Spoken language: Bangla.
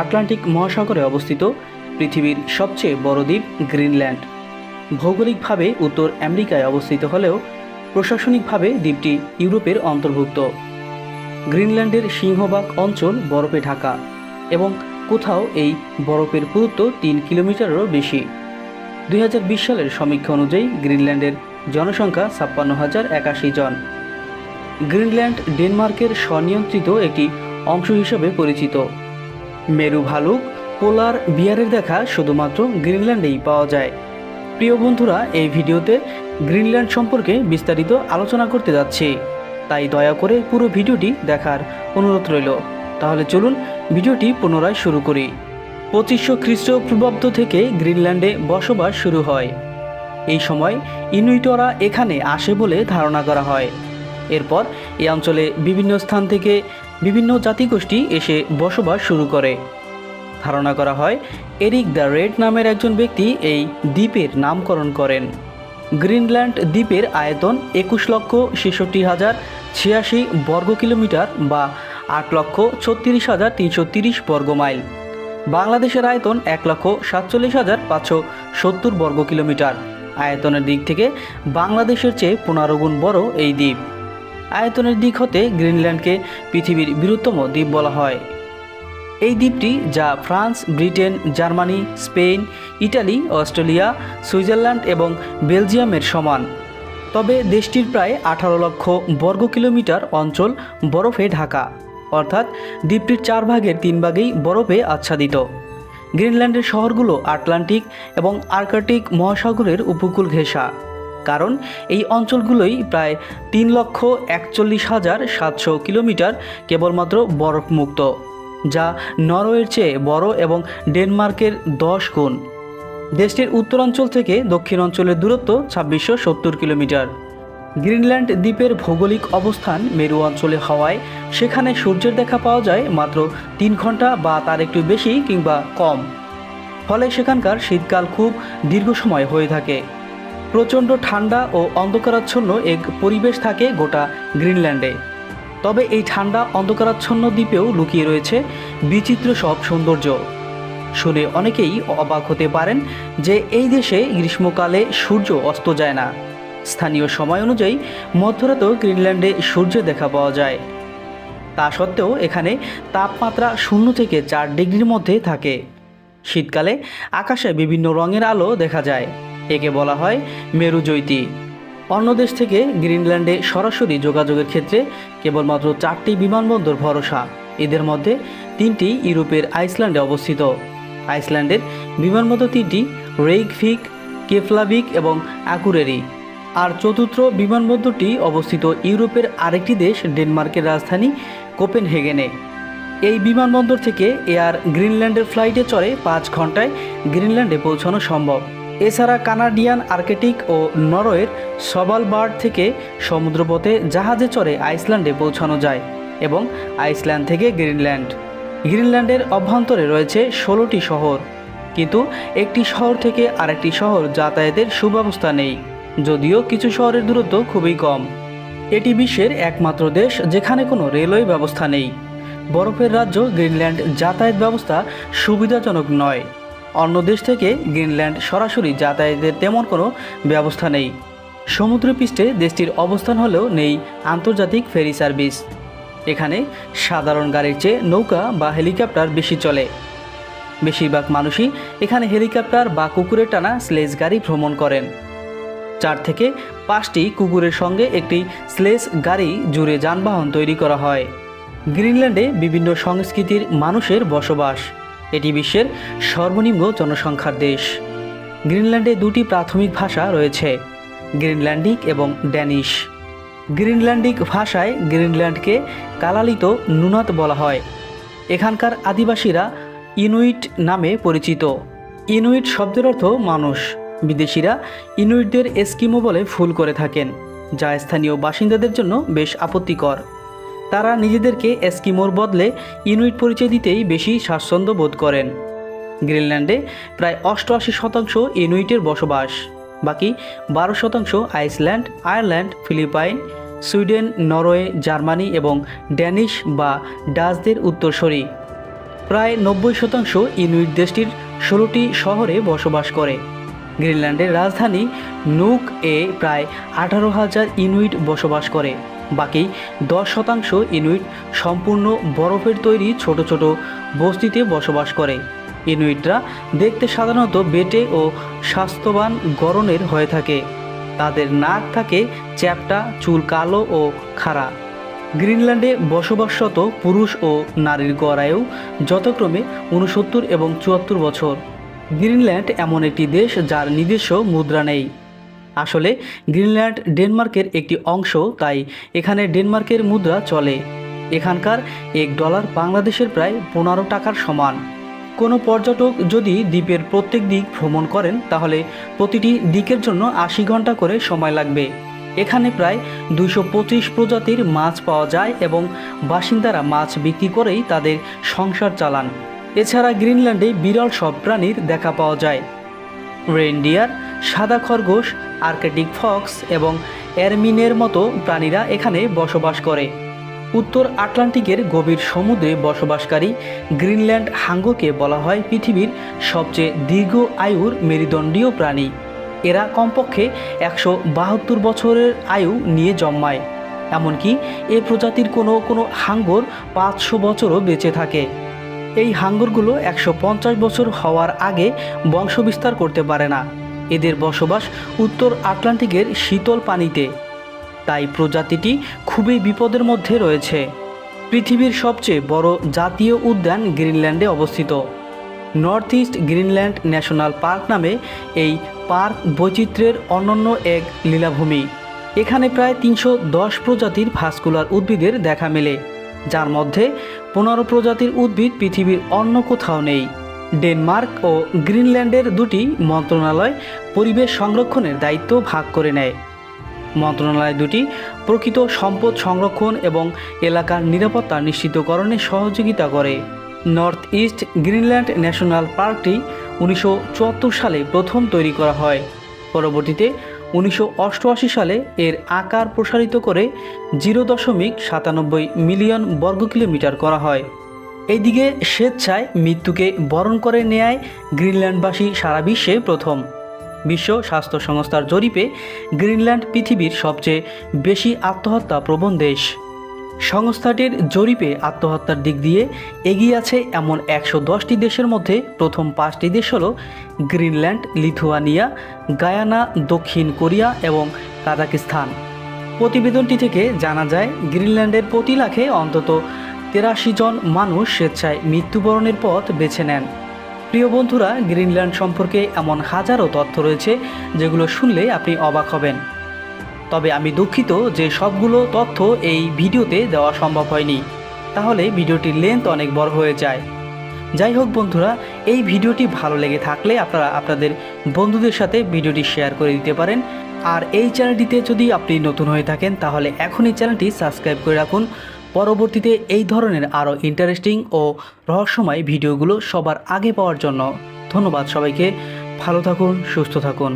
আটলান্টিক মহাসাগরে অবস্থিত পৃথিবীর সবচেয়ে বড় দ্বীপ গ্রিনল্যান্ড। ভৌগোলিকভাবে উত্তর আমেরিকায় অবস্থিত হলেও প্রশাসনিকভাবে দ্বীপটি ইউরোপের অন্তর্ভুক্ত। গ্রিনল্যান্ডের সিংহভাগ অঞ্চল বরফে ঢাকা এবং কোথাও এই বরফের পুরুত্ব তিন কিলোমিটারেরও বেশি। দুই হাজার বিশ সালের সমীক্ষা অনুযায়ী গ্রিনল্যান্ডের জনসংখ্যা ছাপ্পান্ন হাজার একাশি জন। গ্রিনল্যান্ড ডেনমার্কের স্বনিয়ন্ত্রিত একটি অংশ হিসেবে পরিচিত। মেরু ভালুক, পোলার বিয়ারের দেখা শুধুমাত্র গ্রিনল্যান্ডেই পাওয়া যায়। প্রিয় বন্ধুরা, এই ভিডিওতে গ্রিনল্যান্ড সম্পর্কে বিস্তারিত আলোচনা করতে যাচ্ছি। তাই দয়া করে পুরো ভিডিওটি দেখার অনুরোধ রইল। তাহলে চলুন ভিডিওটি পুনরায় শুরু করি। পঁচিশশো খ্রিস্টপূর্বাব্দ থেকে গ্রিনল্যান্ডে বসবাস শুরু হয়। এই সময় ইনুইটরা এখানে আসে বলে ধারণা করা হয়। এরপর এই অঞ্চলে বিভিন্ন স্থান থেকে বিভিন্ন জাতিগোষ্ঠী এসে বসবাস শুরু করে। ধারণা করা হয়, এরিক দ্য রেড নামের একজন ব্যক্তি এই দ্বীপের নামকরণ করেন। গ্রিনল্যান্ড দ্বীপের আয়তন একুশ লক্ষ ছেষট্টি হাজার ছিয়াশি বর্গ কিলোমিটার বা আট লক্ষ ছত্রিশ হাজার তিনশো তিরিশ বর্গ মাইল। বাংলাদেশের আয়তন এক লক্ষ সাতচল্লিশ হাজার পাঁচশো সত্তর বর্গ কিলোমিটার। আয়তনের দিক থেকে বাংলাদেশের চেয়ে পনেরো গুণ বড় এই দ্বীপ। আয়তনের দিক হতে গ্রিনল্যান্ডকে পৃথিবীর বৃহত্তম দ্বীপ বলা হয়। এই দ্বীপটি, যা France, Britain, Germany, Spain, Italy, Australia, Switzerland এবং বেলজিয়ামের সমান। তবে দেশটির প্রায় আঠারো লক্ষ বর্গ কিলোমিটার অঞ্চল বরফে ঢাকা। অর্থাৎ দ্বীপটির চার ভাগের তিন ভাগেই বরফে আচ্ছাদিত। গ্রিনল্যান্ডের শহরগুলো আটলান্টিক এবং আর্কটিক মহাসাগরের উপকূল ঘেঁষা। কারণ এই অঞ্চলগুলোই প্রায় তিন লক্ষ একচল্লিশ হাজার সাতশো কিলোমিটার কেবলমাত্র বরফমুক্ত, যা নরওয়ের চেয়ে বড় এবং ডেনমার্কের দশ গুণ। দেশটির উত্তরাঞ্চল থেকে দক্ষিণ অঞ্চলের দূরত্ব ছাব্বিশশো সত্তর কিলোমিটার। গ্রিনল্যান্ড দ্বীপের ভৌগোলিক অবস্থান মেরু অঞ্চলে হওয়ায় সেখানে সূর্যের দেখা পাওয়া যায় মাত্র তিন ঘণ্টা বা তার একটু বেশি কিংবা কম। ফলে সেখানকার শীতকাল খুব দীর্ঘ সময় হয়ে থাকে। প্রচণ্ড ঠান্ডা ও অন্ধকারাচ্ছন্ন এক পরিবেশ থাকে গোটা গ্রিনল্যান্ডে। তবে এই ঠান্ডা, অন্ধকারাচ্ছন্ন দ্বীপেও লুকিয়ে রয়েছে বিচিত্র সব সৌন্দর্য। শুনে অনেকেই অবাক হতে পারেন যে এই দেশে গ্রীষ্মকালে সূর্য অস্ত যায় না। স্থানীয় সময় অনুযায়ী মধ্যরাতেও গ্রিনল্যান্ডে সূর্য দেখা পাওয়া যায়। তা সত্ত্বেও এখানে তাপমাত্রা শূন্য থেকে চার ডিগ্রির মধ্যে থাকে। শীতকালে আকাশে বিভিন্ন রঙের আলো দেখা যায়। একে বলা হয় মেরুজ্যোতি। অন্য দেশ থেকে গ্রিনল্যান্ডে সরাসরি যোগাযোগের ক্ষেত্রে কেবলমাত্র চারটি বিমানবন্দর ভরসা। এদের মধ্যে তিনটি ইউরোপের আইসল্যান্ডে অবস্থিত। আইসল্যান্ডের বিমানবন্দর তিনটি রেইকভিক, কেফলাভিক এবং আকুরেরি আর চতুর্থ বিমানবন্দরটি অবস্থিত ইউরোপের আরেকটি দেশ ডেনমার্কের রাজধানী কোপেনহেগেনে। এই বিমানবন্দর থেকে এয়ার গ্রিনল্যান্ডের ফ্লাইটে চড়ে পাঁচ ঘন্টায় গ্রিনল্যান্ডে পৌঁছানো সম্ভব। এছাড়া কানাডিয়ান আর্কেটিক ও নরওয়ের সবালবার্ড থেকে সমুদ্রপথে জাহাজে চড়ে আইসল্যান্ডে পৌঁছানো যায় এবং আইসল্যান্ড থেকে গ্রিনল্যান্ড। গ্রিনল্যান্ডের অভ্যন্তরে রয়েছে ষোলোটি শহর, কিন্তু একটি শহর থেকে আরেকটি শহর যাতায়াতের সুব্যবস্থা নেই, যদিও কিছু শহরের দূরত্ব খুবই কম। এটি বিশ্বের একমাত্র দেশ যেখানে কোনো রেলওয়ে ব্যবস্থা নেই। বরফের রাজ্য গ্রিনল্যান্ড যাতায়াত ব্যবস্থা সুবিধাজনক নয়। অন্য দেশ থেকে গ্রিনল্যান্ড সরাসরি যাতায়াতের তেমন কোনো ব্যবস্থা নেই। সমুদ্রপৃষ্ঠে দেশটির অবস্থান হলেও নেই আন্তর্জাতিক ফেরি সার্ভিস। এখানে সাধারণ গাড়ির চেয়ে নৌকা বা হেলিকপ্টার বেশি চলে। বেশিরভাগ মানুষই এখানে হেলিকপ্টার বা কুকুরের টানা স্লেজ গাড়ি ভ্রমণ করেন। চার থেকে পাঁচটি কুকুরের সঙ্গে একটি স্লেজ গাড়ি জুড়ে যানবাহন তৈরি করা হয়। গ্রিনল্যান্ডে বিভিন্ন সংস্কৃতির মানুষের বসবাস। এটি বিশ্বের সর্বনিম্ন জনসংখ্যার দেশ। গ্রিনল্যান্ডে দুটি প্রাথমিক ভাষা রয়েছে, গ্রিনল্যান্ডিক এবং ড্যানিশ। গ্রিনল্যান্ডিক ভাষায় গ্রিনল্যান্ডকে কালালিত নুনাত বলা হয়। এখানকার আদিবাসীরা ইনুইট নামে পরিচিত। ইনুইট শব্দের অর্থ মানুষ। বিদেশিরা ইনুইটদের এস্কিমো বলে ভুল করে থাকেন, যা স্থানীয় বাসিন্দাদের জন্য বেশ আপত্তিকর। তারা নিজেদেরকে এস্কিমোর বদলে ইনুইট পরিচয় দিতেই বেশি স্বাচ্ছন্দ্য বোধ করেন। গ্রিনল্যান্ডে প্রায় অষ্টআশি শতাংশ ইনুইটের বসবাস। বাকি বারো শতাংশ Iceland, Ireland, Philippine, Sweden, Norway, Germany এবং ড্যানিশ বা ডাচদের উত্তরসূরি। প্রায় নব্বই শতাংশ ইনুইট দেশটির ষোলোটি শহরে বসবাস করে। গ্রিনল্যান্ডের রাজধানী নুক এ প্রায় আঠারো হাজার ইনুইট বসবাস করে। বাকি দশ শতাংশ ইনুইট সম্পূর্ণ বরফের তৈরি ছোট ছোট বস্তিতে বসবাস করে। ইনুইটরা দেখতে সাধারণত বেটে ও স্বাস্থ্যবান গরনের হয়ে থাকে। তাদের নাক থাকে চ্যাপটা, চুল কালো ও খাড়া। গ্রিনল্যান্ডে বসবাসরত পুরুষ ও নারীর গড়ায়ু যথাক্রমে উনসত্তর এবং চুয়াত্তর বছর। গ্রিনল্যান্ড এমন একটি দেশ যার নিজস্ব মুদ্রা নেই। আসলে গ্রিনল্যান্ড ডেনমার্কের একটি অংশ, তাই এখানে ডেনমার্কের মুদ্রা চলে। এখানকার এক ডলার বাংলাদেশের প্রায় পনেরো টাকার সমান। কোনো পর্যটক যদি দ্বীপের প্রত্যেক দিক ভ্রমণ করেন, তাহলে প্রতিটি দিকের জন্য আশি ঘণ্টা করে সময় লাগবে। এখানে প্রায় দুইশো পঁচিশ প্রজাতির মাছ পাওয়া যায় এবং বাসিন্দারা মাছ বিক্রি করেই তাদের সংসার চালান। এছাড়া গ্রিনল্যান্ডে বিরল সব প্রাণীর দেখা পাওয়া যায়। রেনডিয়ার সাদা খরগোশ আর্কেটিক ফক্স এবং এরমিনের মতো প্রাণীরা এখানে বসবাস করে। উত্তর আটলান্টিকের গভীর সমুদ্রে বসবাসকারী গ্রিনল্যান্ড হাঙ্গোকে বলা হয় পৃথিবীর সবচেয়ে দীর্ঘ আয়ুর মেরুদণ্ডীয় প্রাণী। এরা কমপক্ষে একশো বাহাত্তর বছরের আয়ু নিয়ে জন্মায়। এমনকি এ প্রজাতির কোনো কোনো হাঙ্গর পাঁচশো বছরও বেঁচে থাকে। এই হাঙ্গরগুলো একশো পঞ্চাশ বছর হওয়ার আগে বংশবিস্তার করতে পারে না। এদের বসবাস উত্তর আটলান্টিকের শীতল পানিতে। তাই প্রজাতিটি খুবই বিপদের মধ্যে রয়েছে। পৃথিবীর সবচেয়ে বড় জাতীয় উদ্যান গ্রিনল্যান্ডে অবস্থিত। North east Greenland national park নামে এই পার্ক বৈচিত্র্যের অনন্য এক লীলাভূমি। এখানে প্রায় তিনশো দশ প্রজাতির ভাস্কুলার উদ্ভিদের দেখা মেলে, যার মধ্যে পনেরো প্রজাতির উদ্ভিদ পৃথিবীর অন্য কোথাও নেই। ডেনমার্ক ও গ্রিনল্যান্ডের দুটি মন্ত্রণালয় পরিবেশ সংরক্ষণের দায়িত্ব ভাগ করে নেয়। মন্ত্রণালয় দুটি প্রকৃত সম্পদ সংরক্ষণ এবং এলাকার নিরাপত্তা নিশ্চিতকরণে সহযোগিতা করে। নর্থ ইস্ট গ্রিনল্যান্ড ন্যাশনাল পার্কটি উনিশশো চুয়াত্তর সালে প্রথম তৈরি করা হয়। পরবর্তীতে উনিশশো অষ্টআশি সালে এর আকার প্রসারিত করে জিরো দশমিক সাতানব্বই মিলিয়ন বর্গ কিলোমিটার করা হয়। এইদিকে স্বেচ্ছায় মৃত্যুকে বরণ করে নেয় গ্রিনল্যান্ডবাসী সারা বিশ্বে প্রথম। বিশ্ব স্বাস্থ্য সংস্থার জরিপে গ্রিনল্যান্ড পৃথিবীর সবচেয়ে বেশি আত্মহত্যা প্রবণ দেশ। সংস্থাটির জরিপে আত্মহত্যার দিক দিয়ে এগিয়ে আছে এমন একশো দশটি দেশের মধ্যে প্রথম পাঁচটি দেশ হল গ্রিনল্যান্ড, লিথুয়ানিয়া, গায়ানা, দক্ষিণ কোরিয়া এবং কাজাকিস্তান। প্রতিবেদনটি থেকে জানা যায়, গ্রিনল্যান্ডের প্রতি লাখে অন্তত তেরাশি জন মানুষ স্বেচ্ছায় মৃত্যুবরণের পথ বেছে নেন। প্রিয় বন্ধুরা, গ্রিনল্যান্ড সম্পর্কে এমন হাজারো তথ্য রয়েছে যেগুলো শুনলে আপনি অবাক হবেন। তবে আমি দুঃখিত যে সবগুলো তথ্য এই ভিডিওতে দেওয়া সম্ভব হয়নি। তাহলে ভিডিওটির লেন্থ অনেক বড় হয়ে যায়। যাই হোক বন্ধুরা, এই ভিডিওটি ভালো লেগে থাকলে আপনারা আপনাদের বন্ধুদের সাথে ভিডিওটি শেয়ার করে দিতে পারেন। আর এই চ্যানেলটিতে যদি আপনি নতুন হয়ে থাকেন, তাহলে এখনই চ্যানেলটি সাবস্ক্রাইব করে রাখুন। পরবর্তীতে এই ধরনের আরও ইন্টারেস্টিং ও রহস্যময় ভিডিওগুলো সবার আগে পাওয়ার জন্য ধন্যবাদ সবাইকে। ভালো থাকুন, সুস্থ থাকুন।